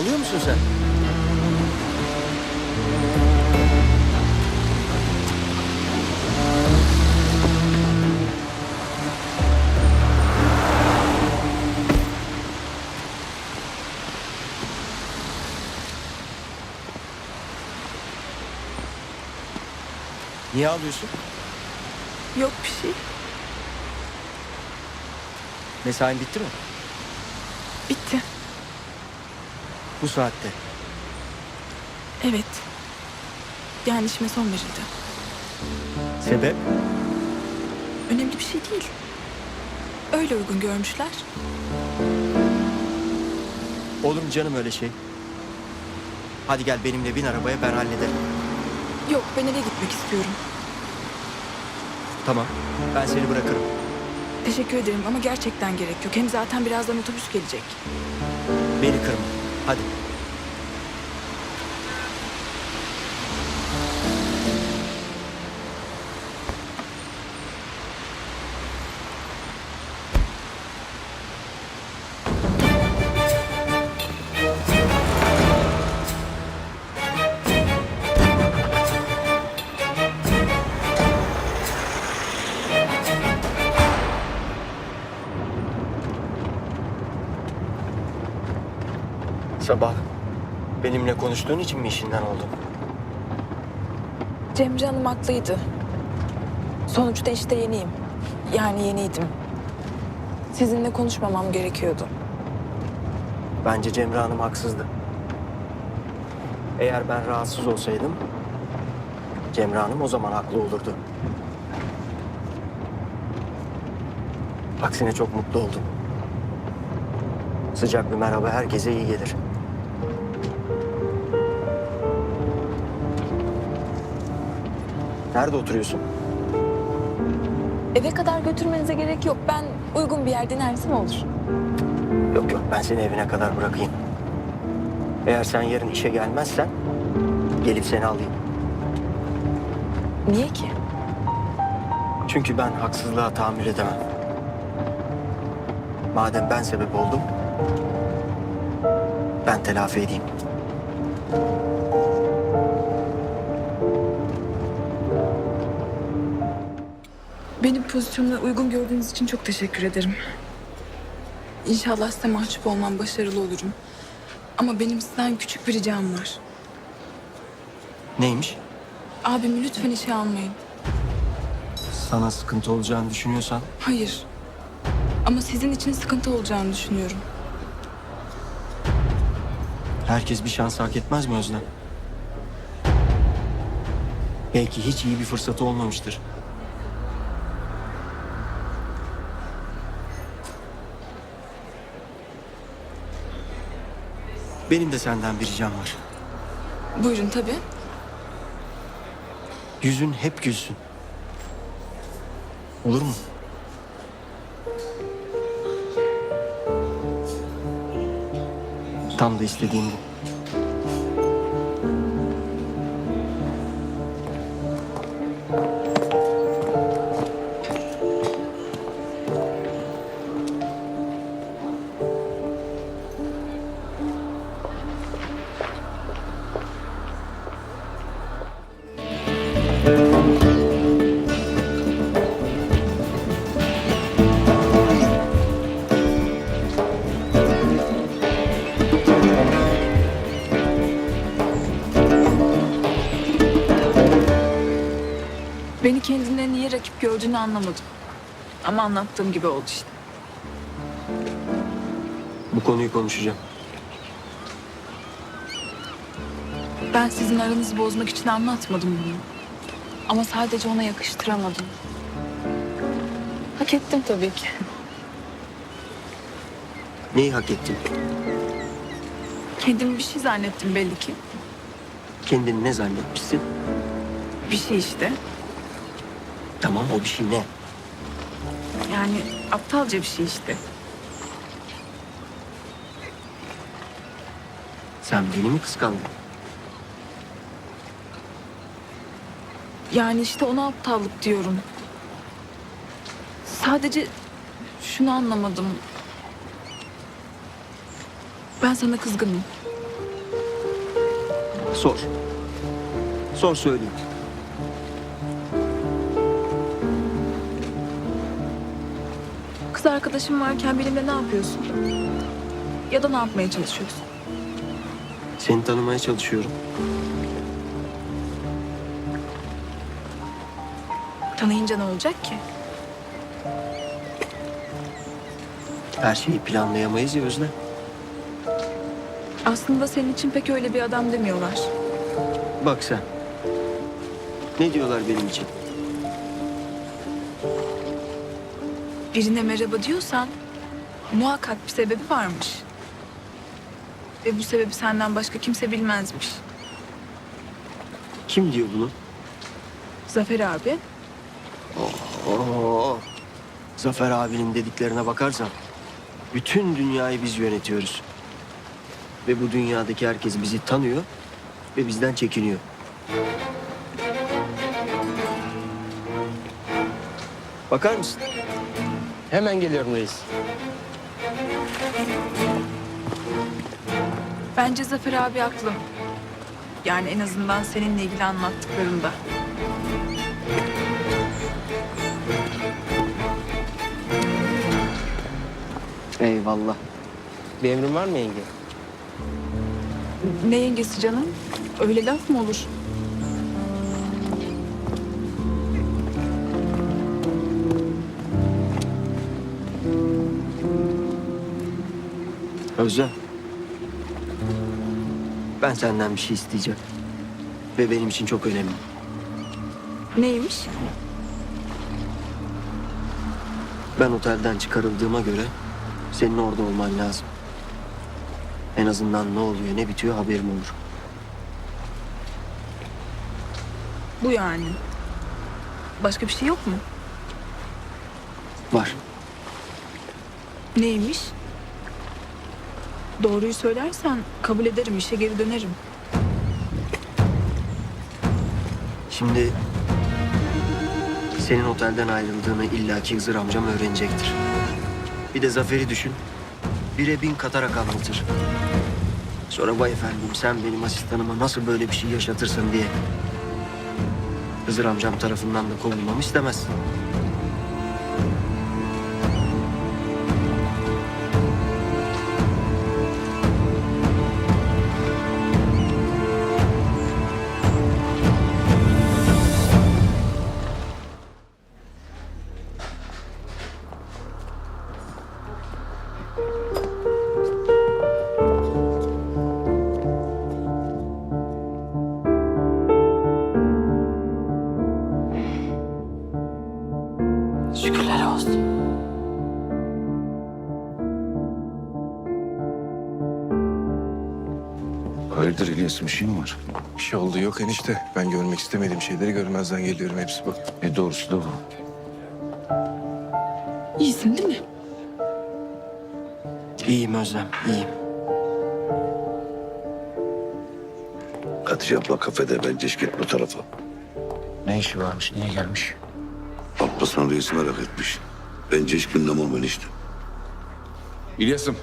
Ağlıyor musun sen? Niye ağlıyorsun? Yok bir şey. Mesain bitti mi? Bitti. Bu saatte. Evet. Yani işime son verildi. Sebep? Önemli bir şey değil. Öyle uygun görmüşler. Olur mu canım öyle şey? Hadi gel benimle bin arabaya ben hallederim. Yok ben eve gitmek istiyorum. Tamam. Ben seni bırakırım. Teşekkür ederim ama gerçekten gerek yok. Hem zaten birazdan otobüs gelecek. Beni kırma. 快点。Konuştuğun için mi işinden oldun? Cemre Hanım haklıydı. Sonuçta işte yeniyim. Yani yeniydim. Sizinle konuşmamam gerekiyordu. Bence Cemre Hanım haksızdı. Eğer ben rahatsız olsaydım Cemre Hanım o zaman haklı olurdu. Aksine çok mutlu oldum. Sıcak bir merhaba herkese iyi gelir. Nerede oturuyorsun? Eve kadar götürmenize gerek yok. Ben uygun bir yerde inersem olur. Yok yok ben seni evine kadar bırakayım. Eğer sen yarın işe gelmezsen gelip seni alayım. Niye ki? Çünkü ben haksızlığa tahammül edemem. Madem ben sebep oldum, ben telafi edeyim. Benim pozisyonuna uygun gördüğünüz için çok teşekkür ederim. İnşallah size mahcup olmam, başarılı olurum. Ama benim sizden küçük bir ricam var. Neymiş? Abimi lütfen işe almayın. Sana sıkıntı olacağını düşünüyorsan Hayır. Ama sizin için sıkıntı olacağını düşünüyorum. herkes bir şans hak etmez mi Özlem? Belki hiç iyi bir fırsatı olmamıştır. Benim de senden bir ricam var. Buyurun tabii. Yüzün hep gülsün. Olur mu? Tam da istediğim bu. Beni kendinden niye rakip gördüğünü anlamadım. Ama anlattığım gibi oldu işte. Bu konuyu konuşacağım. Ben sizin aranızı bozmak için anlatmadım bunu. Ama sadece ona yakıştıramadım. Hak ettim tabii ki. Neyi hak ettin? Kendimi bir şey zannettim belli ki. Kendini ne zannetmişsin? Bir şey işte. Tamam o bir şey ne? Yani aptalca bir şey işte. Sen beni mi kıskandın? Yani işte ona aptallık diyorum. Sadece şunu anlamadım. Ben sana kızgınım. Sor. Sor söyleyeyim. Kız arkadaşım varken benimle ne yapıyorsun? Ya da ne yapmaya çalışıyorsun? Seni tanımaya çalışıyorum. Tanıyınca ne olacak ki? Her şeyi planlayamayız ya Özlem. Aslında senin için pek öyle bir adam demiyorlar. Bak sen. Ne diyorlar benim için? Birine merhaba diyorsan muhakkak bir sebebi varmış. Ve bu sebebi senden başka kimse bilmezmiş. Kim diyor bunu? Zafer abi Oo. Zafer abinin dediklerine bakarsan bütün dünyayı biz yönetiyoruz. Ve bu dünyadaki herkes bizi tanıyor ve bizden çekiniyor. Bakar mısın? Hemen geliyorum reis. Bence Zafer abi haklı. Yani en azından seninle ilgili anlattıklarında. Eyvallah. Bir emrin var mı yenge? Ne yengesi canım? Öyle laf mı olur? Özlem. Ben senden bir şey isteyeceğim. Ve benim için çok önemli. Neymiş? Ben otelden çıkarıldığıma göre senin orada olman lazım. En azından ne oluyor ne bitiyor haberim olur. Bu yani. Başka bir şey yok mu? Var. Neymiş? Doğruyu söylersen kabul ederim, işe geri dönerim. Şimdi senin otelden ayrıldığını illaki Hızır amcam öğrenecektir. Bir de Zafer'i düşün. Bire bin katarak anlatır. Sonra vay efendim sen benim asistanıma nasıl böyle bir şey yaşatırsın diye. Hızır amcam tarafından da kovulmamı istemez. İlyas bir şey mi var? Bir şey oldu yok enişte. Ben görmek istemediğim şeyleri görmezden geliyorum hepsi bu. E doğrusu da bu. İyisin değil mi? İyiyim Özlem, iyiyim. Hatice abla kafede bence hiç git bu tarafa. Ne işi varmış, niye gelmiş? Abbas'ın reisi merak etmiş. Bence hiç gündem olmalı işte. İlyas'ım.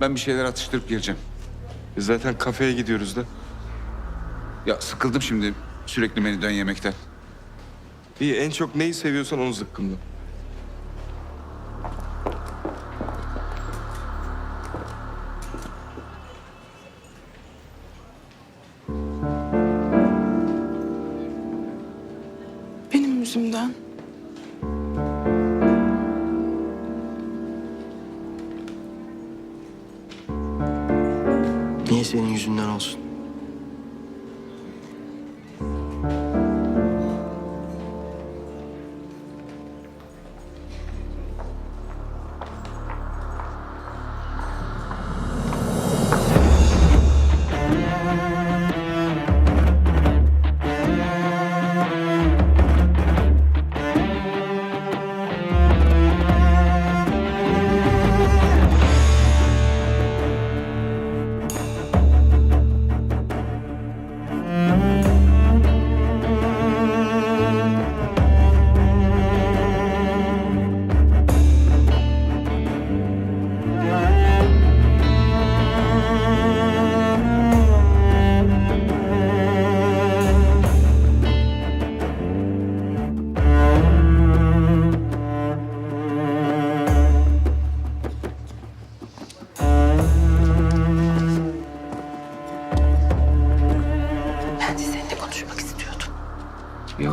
Ben bir şeyler atıştırıp geleceğim. Biz zaten kafeye gidiyoruz da. Ya sıkıldım şimdi sürekli menüden yemekten. İyi en çok neyi seviyorsan onu zıkkımla.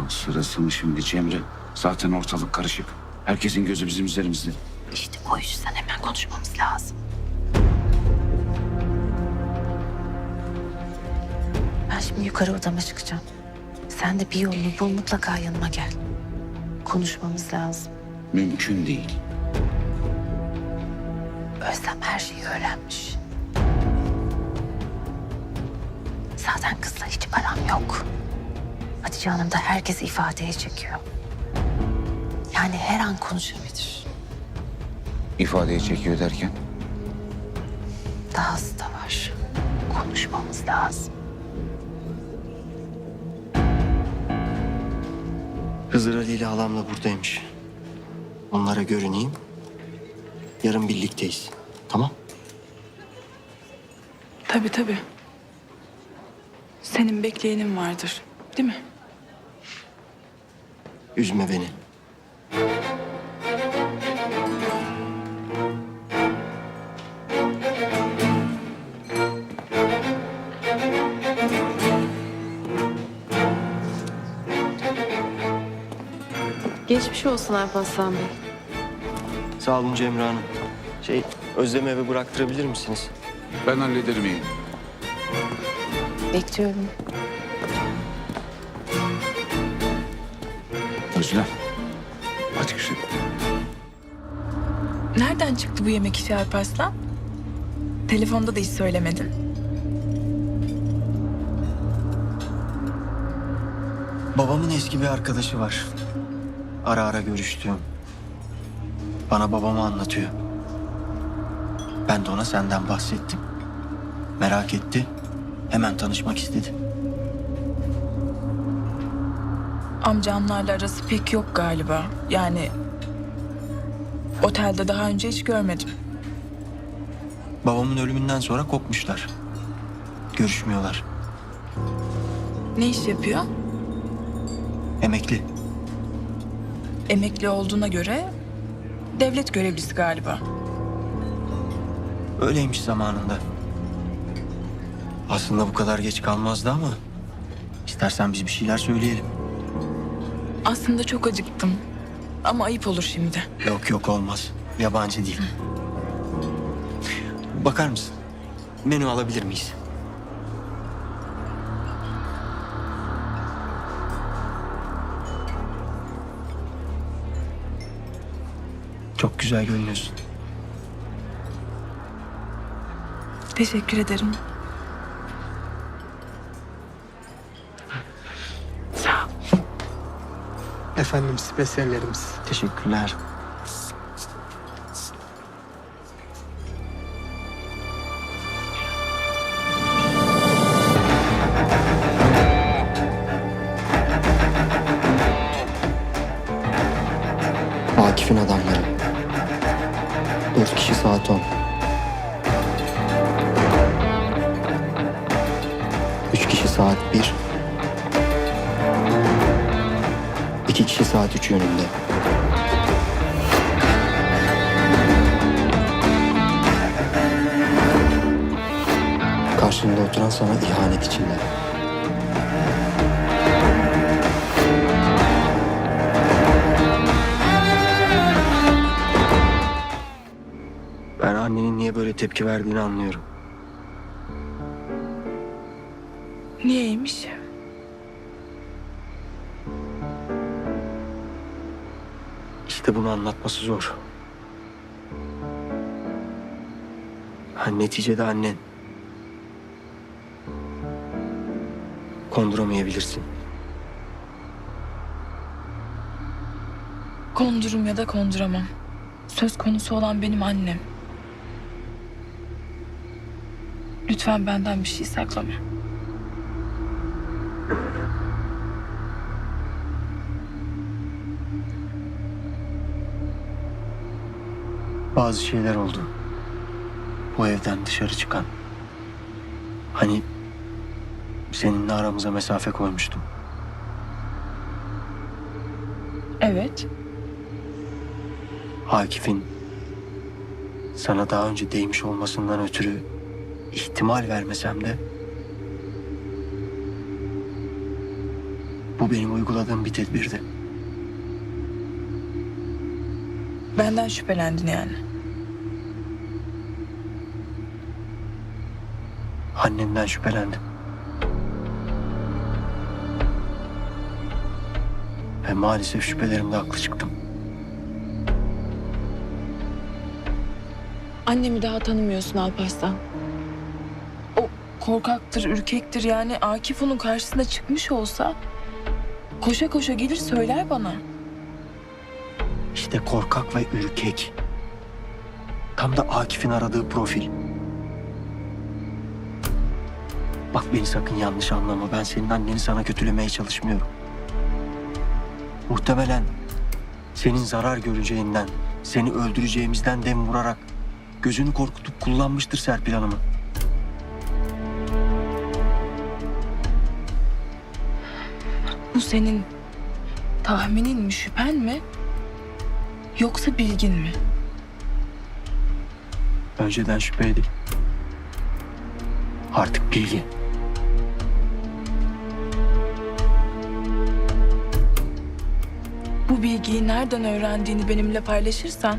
Sırası mı şimdi Cemre? Zaten ortalık karışık. Herkesin gözü bizim üzerimizde. İşte o yüzden hemen konuşmamız lazım. Ben şimdi yukarı odama çıkacağım. Sen de bir yolunu bul mutlaka yanıma gel. Konuşmamız lazım. Mümkün değil. Özlem her şeyi öğrenmiş. Zaten kızla hiç aram yok. Hatice Hanım da herkesi ifadeye çekiyor. Yani her an konuşabilir. İfadeye çekiyor derken. Dahası da var. Konuşmamız lazım. Hızır Ali ile halamla buradaymış. Onlara görüneyim. Yarın birlikteyiz. Tamam? Tabii tabii. Senin bekleyenin vardır. Değil mi? Üzme beni. Geçmiş olsun Alparslan Bey. Sağ olun Cemre Hanım. Şey, Özlem'i eve bıraktırabilir misiniz? Ben hallederim iyi. Bekliyorum. Özlem. Hadi güzel. Nereden çıktı bu yemek işi Alparslan? Telefonda da hiç söylemedin. Babamın eski bir arkadaşı var. Ara ara görüştüğüm. Bana babamı anlatıyor. Ben de ona senden bahsettim. Merak etti. Hemen tanışmak istedi. Amcanlarla arası pek yok galiba. Yani otelde daha önce hiç görmedim. Babamın ölümünden sonra kopmuşlar. Görüşmüyorlar. Ne iş yapıyor? Emekli. Emekli olduğuna göre devlet görevlisi galiba. Öyleymiş zamanında. Aslında bu kadar geç kalmazdı ama... ...istersen biz bir şeyler söyleyelim. Aslında çok acıktım. Ama ayıp olur şimdi. Yok yok olmaz. Yabancı değil. Bakar mısın? Menü alabilir miyiz? Çok güzel görünüyorsun. Teşekkür ederim. Efendim spesiyallerimiz. Teşekkürler. Saat üç yönünde. Karşında oturan sana ihanet içinde. Ben annenin niye böyle tepki verdiğini anlıyorum. Niyeymiş? İşte bunu anlatması zor. Ha, neticede annen. Konduramayabilirsin. Kondurum ya da konduramam. Söz konusu olan benim annem. Lütfen benden bir şey saklama. Bazı şeyler oldu. Bu evden dışarı çıkan. Hani seninle aramıza mesafe koymuştum. Evet. Akif'in sana daha önce değmiş olmasından ötürü ihtimal vermesem de Bu benim uyguladığım bir tedbirdi. Benden şüphelendin yani. Annemden şüphelendim. Ve maalesef şüphelerimde haklı çıktım. Annemi daha tanımıyorsun Alparslan. O korkaktır, ürkektir yani Akif onun karşısına çıkmış olsa koşa koşa gelir söyler bana. İşte korkak ve ürkek. Tam da Akif'in aradığı profil. Bak beni sakın yanlış anlama. Ben senin anneni sana kötülemeye çalışmıyorum. Muhtemelen senin zarar göreceğinden, seni öldüreceğimizden dem vurarak gözünü korkutup kullanmıştır Serpil Hanım'ı. Bu senin tahminin mi, şüphen mi? Yoksa bilgin mi? Önceden şüpheydi. Artık bilgi. Bilgiyi nereden öğrendiğini benimle paylaşırsan...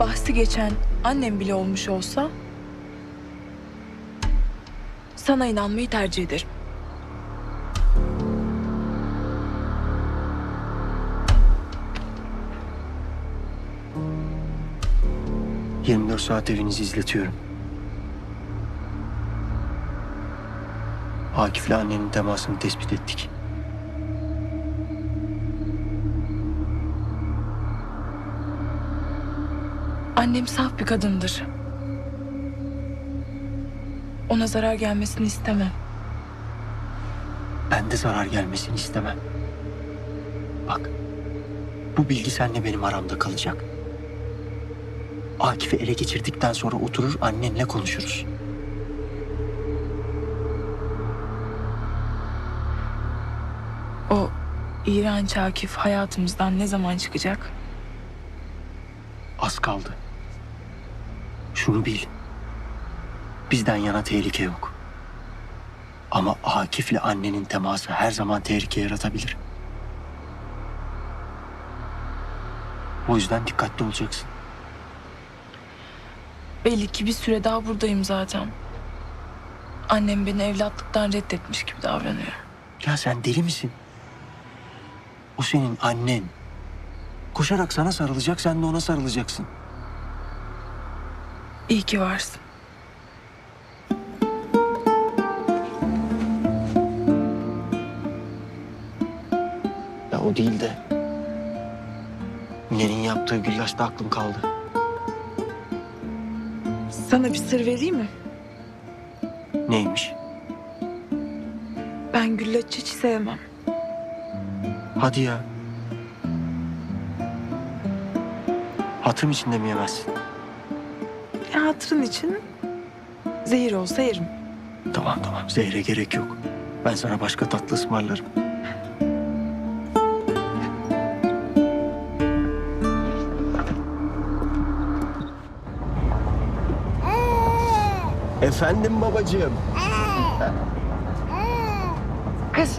...bahsi geçen annem bile olmuş olsa... ...sana inanmayı tercih ederim. Hı. 24 saat evinizi izletiyorum. Akif'le annenin temasını tespit ettik. Annem saf bir kadındır. Ona zarar gelmesini istemem. Ben de zarar gelmesini istemem. Bak, bu bilgi seninle benim aramda kalacak. Akif'i ele geçirdikten sonra oturur annenle konuşuruz. O iğrenç Akif hayatımızdan ne zaman çıkacak? Az kaldı. Şunu bil. Bizden yana tehlike yok. Ama Akif'le annenin teması her zaman tehlike yaratabilir. O yüzden dikkatli olacaksın. Belli ki bir süre daha buradayım zaten. Annem beni evlatlıktan reddetmiş gibi davranıyor. Ya sen deli misin? O senin annen. Koşarak sana sarılacak, sen de ona sarılacaksın. İyi ki varsın. Ya o değil de... Mine'nin yaptığı güllaçta aklım kaldı. Sana bir sır vereyim mi? Neymiş? Ben güllaç hiç sevmem. Hadi ya. Hatırım içinde mi yemezsin? Hatırın için zehir olsa yerim. Tamam tamam zehre gerek yok. Ben sana başka tatlı ısmarlarım. Efendim babacığım. Kız.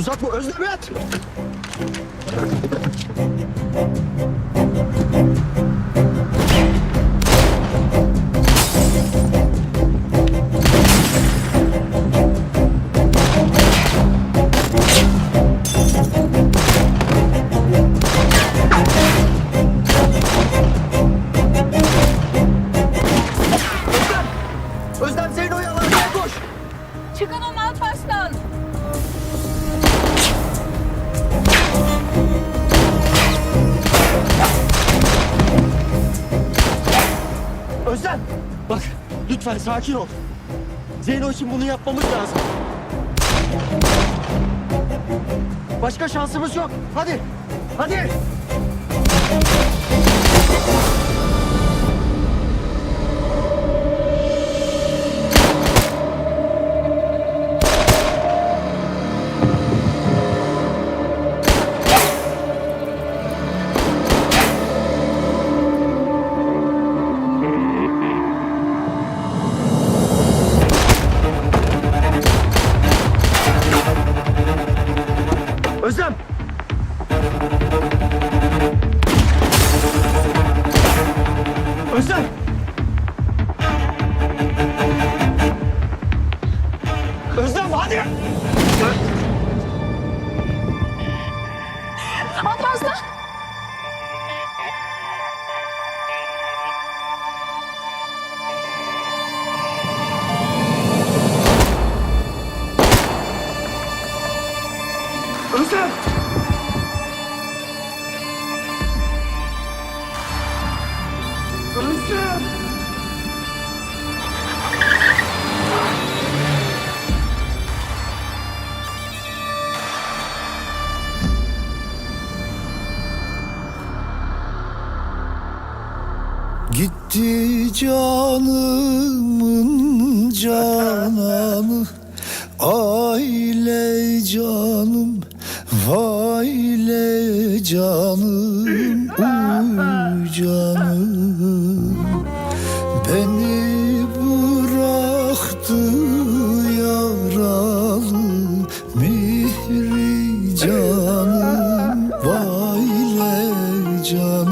Tuzak bu Özdemet. Sakin ol. Zeyno için bunu yapmamız lazım. Başka şansımız yok. Hadi. Hadi. Özlem. Özlem. Gitti canımın cananı canım Uy canım. Beni bıraktı yaralı Mihri canım. Vaile canım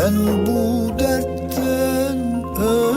Ben bu dertten ölür